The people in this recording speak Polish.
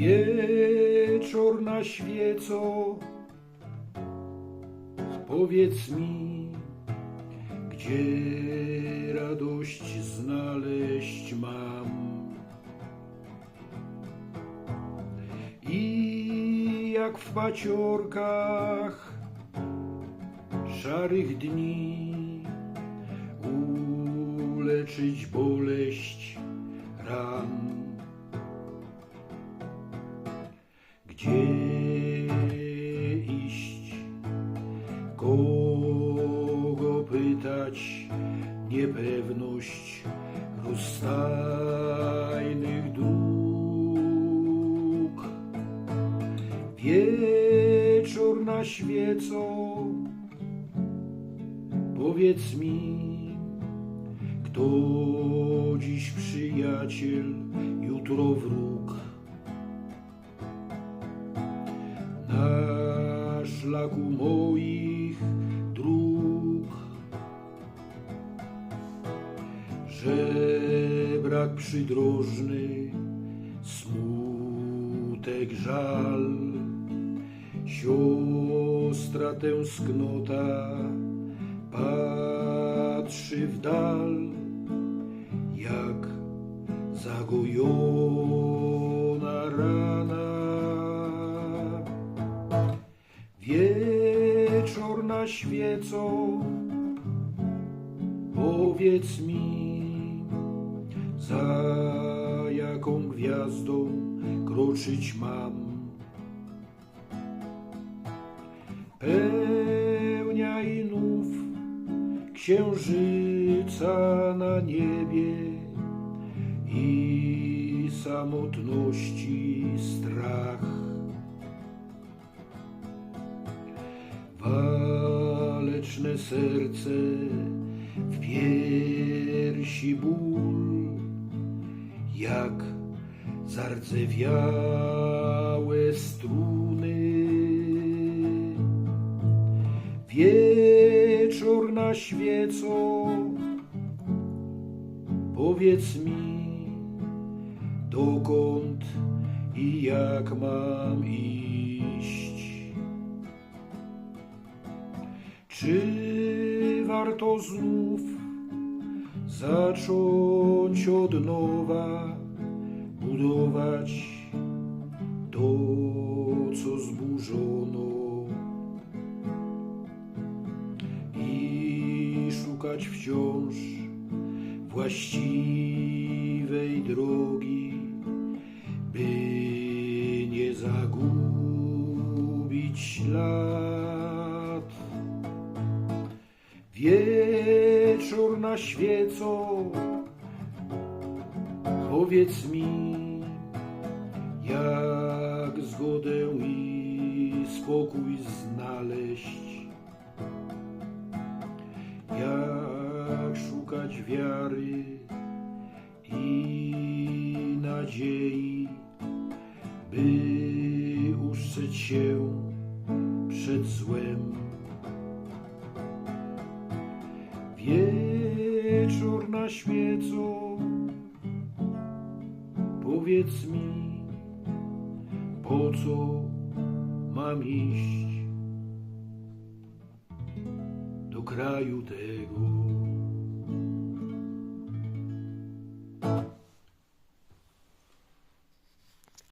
Wieczór na świeco, powiedz mi, gdzie radość znaleźć mam. I jak w paciorkach szarych dni uleczyć boleść ran. Gdzie iść, kogo pytać, niepewność rozstajnych dróg. Wieczór na świeco, powiedz mi, kto dziś przyjaciel, jutro wróg. Szlaku moich dróg. Żebrak przydrożny, smutek, żal, siostra tęsknota patrzy w dal, jak zagojona Świeco, powiedz mi, za jaką gwiazdą kroczyć mam. Pełnia i nów księżyca na niebie i samotności strach. Waleczne serce w piersi ból, jak zardzewiałe struny. Wieczór na świeco, powiedz mi, dokąd i jak mam iść. Czy warto znów zacząć od nowa budować to, co zburzono i szukać wciąż właściwej drogi, by nie zagubić ślad. Wieczór na świeco, powiedz mi, jak zgodę i spokój znaleźć, jak szukać wiary i nadziei, by uszczeć się przed złem. Wieczór na świeco, powiedz mi, po co mam iść do kraju tego.